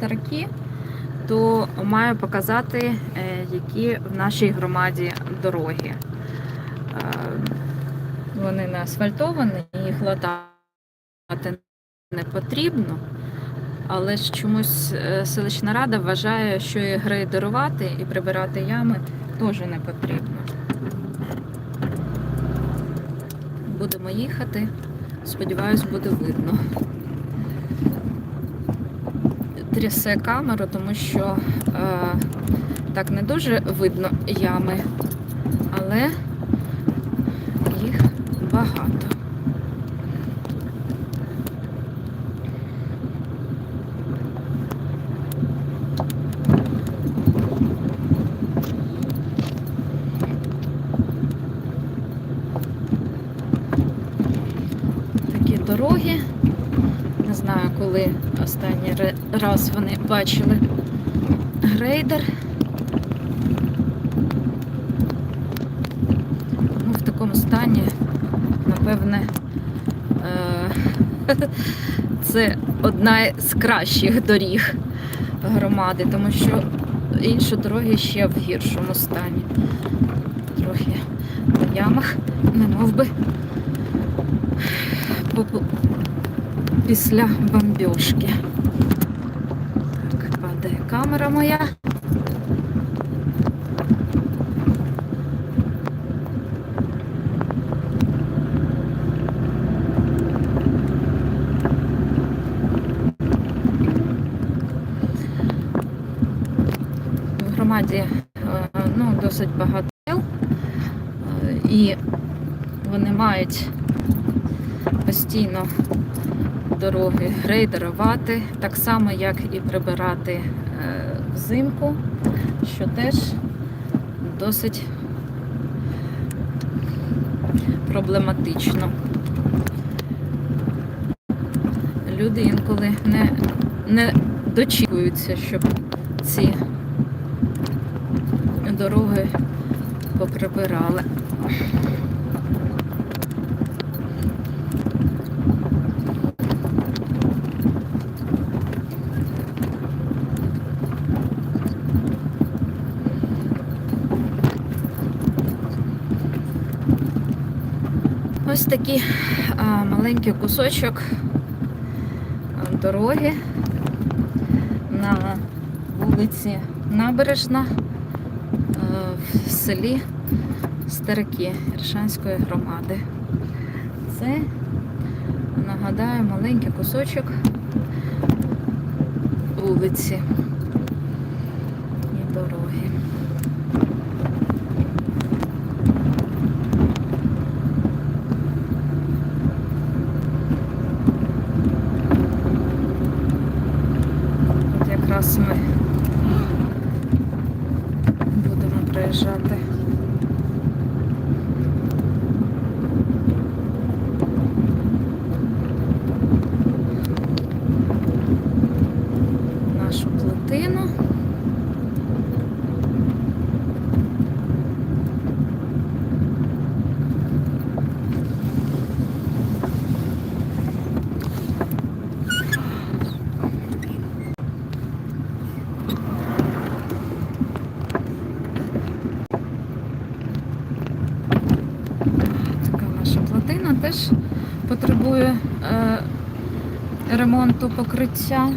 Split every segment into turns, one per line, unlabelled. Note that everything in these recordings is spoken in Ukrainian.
Тарки, то маю показати, е, які в нашій громаді дороги. Е, Вони не асфальтовані, їх латати не потрібно. Але ж чомусь е, селищна рада вважає, що і грейдерувати і прибирати ями теж не потрібно. Будемо їхати. Сподіваюсь, буде видно. Трясе камеру, тому що е, так не дуже видно ями, але їх багато. Такі дороги. Коли останній раз вони бачили грейдер. Ну, в такому стані, напевне, е, це одна з кращих доріг громади, тому що інші дороги ще в гіршому стані. Трохи в ямах, не мов би, після бомбьошки. Так, падає камера моя. В громаді е, ну, досить багато сел, е, і вони мають постійно дороги грейдерувати, так само, як і прибирати е, взимку, що теж досить проблематично. Люди інколи не, не дочікуються, щоб ці дороги поприбирали. Ось такий а, маленький кусочок дороги на вулиці Набережна в селі Старики Іршанської громади. Це, нагадаю, маленький кусочок вулиці і дороги. Якраз ми будемо приїжджати. Нашу плотину. Така наша плотина теж потребує е, ремонту покриття.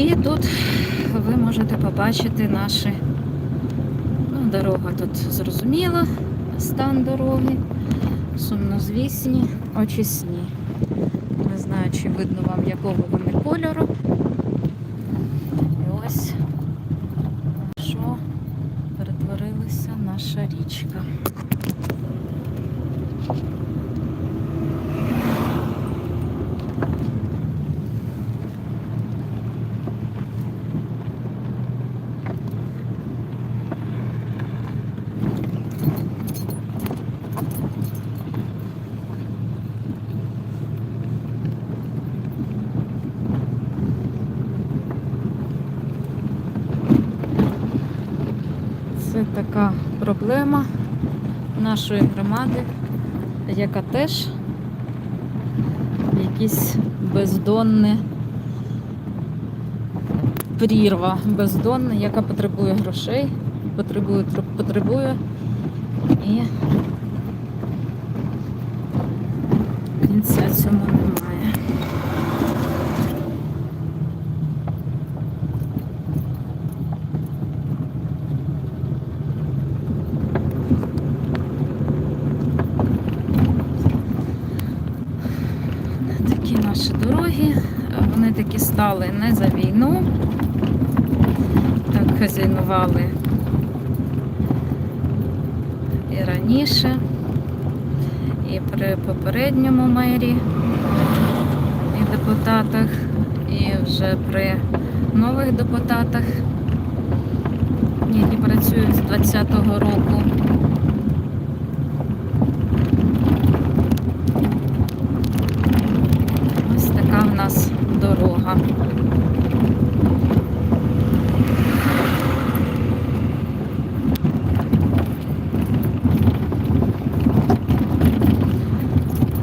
І тут ви можете побачити наші ну, дорога тут зрозуміла, стан дороги, сумнозвісні, очисні. Не знаю, чи видно вам якого вони кольору. І ось що перетворилася наша річка. Така проблема нашої громади, яка теж якісь бездонне прірва бездонна, яка потребує грошей, потребує, потребує і наші дороги. Вони такі стали не за війну. Так хазяйнували і раніше, і при попередньому мері, і депутатах, і вже при нових депутатах, які працюють з 20-го року. Ось така в нас дорога.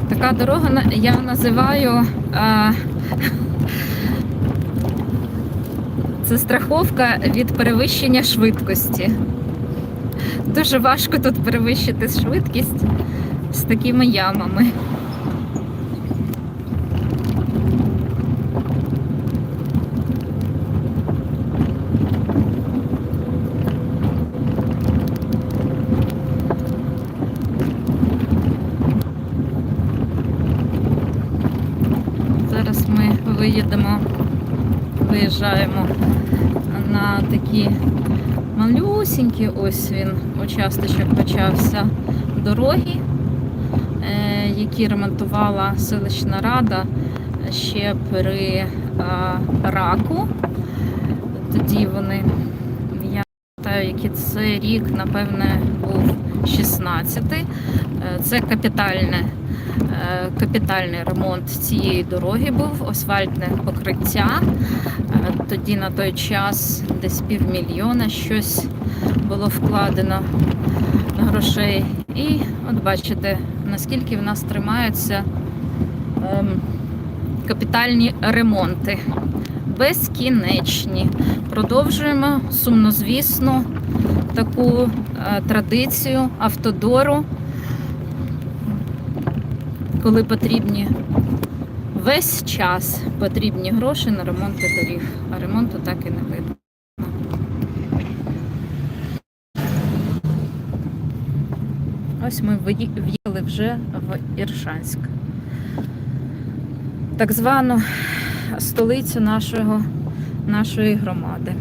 Така дорога я називаю а, це страховка від перевищення швидкості. Дуже важко тут перевищити швидкість з такими ямами. Зараз ми виїдемо, виїжджаємо на такі малюсінькі, ось він, участочок почався дороги, е, які ремонтувала селищна рада ще при раку. Тоді вони, я пам'ятаю, який це рік, напевне, був 16-й. Е, Це капітальне е, капітальний ремонт цієї дороги був, асфальтне покриття. Е, Тоді на той час десь півмільйона щось було вкладено грошей. І от бачите, наскільки в нас тримаються ем, капітальні ремонти. Безкінечні. Продовжуємо сумнозвісну таку традицію автодору коли потрібні весь час потрібні гроші на ремонт доріг, а ремонту так і не видно. Ось ми в'їхали вже в Іршанськ. Так звану столицю нашого, нашої громади.